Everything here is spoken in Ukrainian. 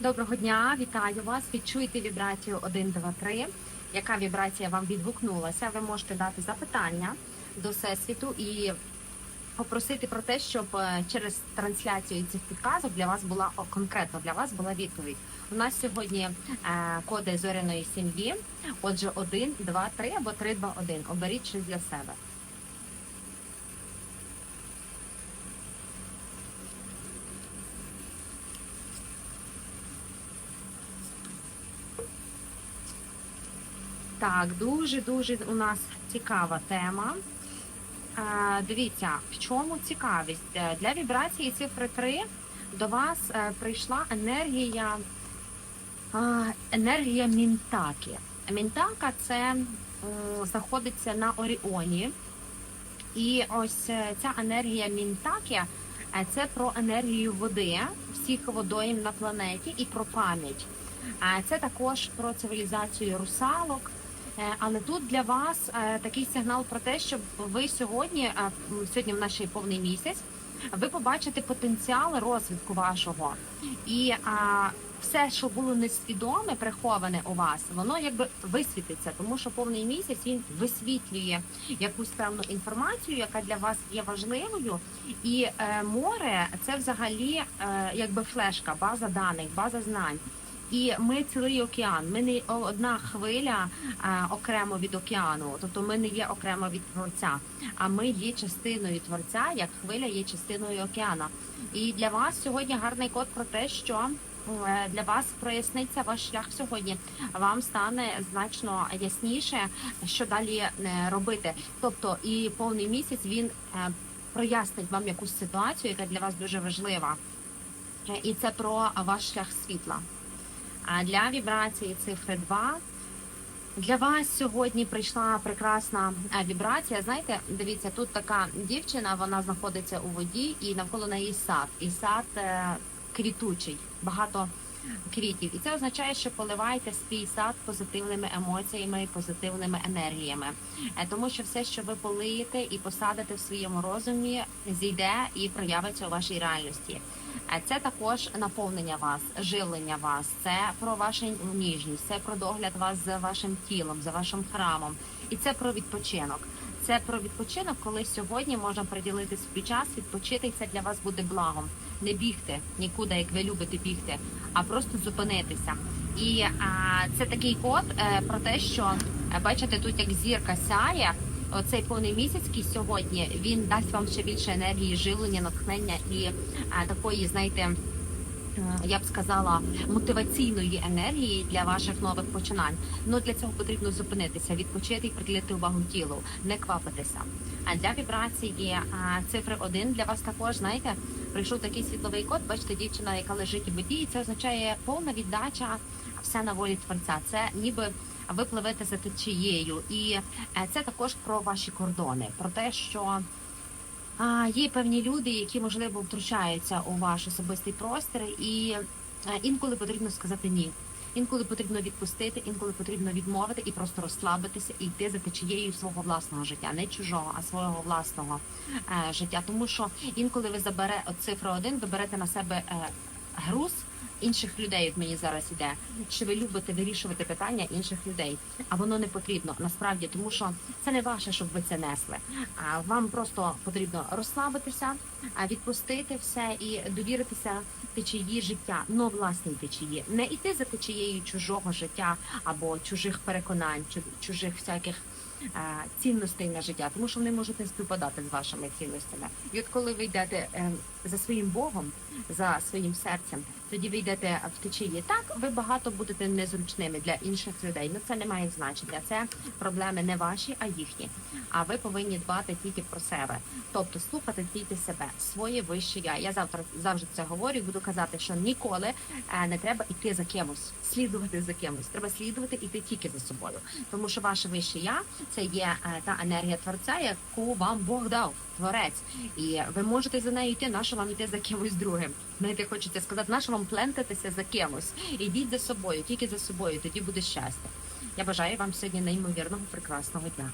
Доброго дня, вітаю вас. Відчуйте вібрацію 1, 2, 3. Яка вібрація вам відгукнулася? Ви можете дати запитання до всесвіту і попросити про те, щоб е, через трансляцію цих підказок для вас була конкретно для вас була відповідь. У нас сьогодні е, коди зоряної сім'ї. Отже, 1, 2, 3 або 3, 2, 1. Оберіть щось для себе. Так, дуже дуже у нас цікава тема. Е, Дивіться, в чому цікавість Е, для вібрації цифри 3 до вас е, прийшла енергія, енергія Мінтакі. Мінтака це знаходиться на Оріоні. І ось ця енергія Мінтакі е, це про енергію води, всіх водойм на планеті і про пам'ять. Це також про цивілізацію русалок. Е, Але тут для вас е, такий сигнал про те, щоб ви сьогодні, е, сьогодні в наш повний місяць, ви побачите потенціал розвитку вашого. І все, що було несвідоме, приховане у вас, воно якби висвітиться, тому що повний місяць він висвітлює якусь певну інформацію, яка для вас є важливою. І е, море це взагалі е, якби флешка, база даних, база знань. І ми цілий океан. Ми не одна хвиля е, окремо від океану, тобто ми не є окремо від творця, а ми є частиною творця, як хвиля є частиною океана. І для вас сьогодні гарний код про те, що е, для вас проясниться ваш шлях сьогодні. Вам стане значно ясніше, що далі е, робити. Тобто, і повний місяць він прояснить вам якусь ситуацію, яка для вас дуже важлива. І це про ваш шлях світла. А для вібрації цифри 2 для вас сьогодні прийшла прекрасна е, вібрація. Знаєте, дивіться, тут така дівчина, вона знаходиться у воді, і навколо неї сад. І сад е, квітучий, багато квітів. І це означає, що поливайте свій сад позитивними емоціями, позитивними енергіями. Е, Тому що все, що ви полиєте і посадите в своєму розумі, зійде і проявиться у вашій реальності. Е, Це також наповнення вас, живлення вас, це про вашу ніжність, це про догляд вас за вашим тілом, за вашим храмом, і це про відпочинок. Це про відпочинок, коли сьогодні можна приділити свій час, відпочити, і це для вас буде благом. Не бігти нікуди, як ви любите бігти, а просто зупинитися. І а, це такий код е, про те, що е, бачите, тут як зірка сяє. Оцей повний місяць, який сьогодні, він дасть вам ще більше енергії, живлення, натхнення і е, такої, знаєте, я б сказала, мотиваційної енергії для ваших нових починань. Ну для цього потрібно зупинитися, відпочити і приділити увагу тілу, не квапитися. А для вібрації а, цифри 1 для вас також, знаєте, прийшов такий світловий код. Бачите, дівчина, яка лежить у воді, і це означає повна віддача, все на волі творця. Це ніби ви пливете за течією, і е, це також про ваші кордони, про те, що. А, є певні люди, які можливо втручаються у ваш особистий простір, і е, інколи потрібно сказати ні. Інколи потрібно відпустити, інколи потрібно відмовити і просто розслабитися і йти за течією свого власного життя, не чужого, а свого власного е, життя. Тому що інколи ви забере цифру один, ви берете на себе е, груз інших людей. От мені зараз іде, що ви любите вирішувати питання інших людей, а воно не потрібно насправді, тому що це не ваше, щоб ви це несли. А вам просто потрібно розслабитися, відпустити все і довіритися течії життя, но власній течії, не йти за течією чужого життя або чужих переконань, чу- чужих всяких. Цінностей на життя, тому що вони можуть не співпадати з вашими цінностями. І от коли ви йдете е, за своїм Богом, за своїм серцем, тоді ви йдете в течії. Так, ви багато будете незручними для інших людей. Ну це не має значення. Це проблеми не ваші, а їхні. А ви повинні дбати тільки про себе, тобто слухати тільки себе, своє вище я. Я завтра завжди це говорю. Буду казати, що ніколи е, не треба йти за кимось, слідувати за кимось. Треба слідувати іти тільки за собою, тому що ваше вище я це є е, та енергія творця, яку вам Бог дав, творець, і ви можете за нею йти. Нащо вам йти за кимось другим? Знаєте, хочеться сказати, нащо вам плентатися за кимось? Ідіть за собою, тільки за собою, тоді буде щастя. Я бажаю вам сьогодні неймовірного прекрасного дня.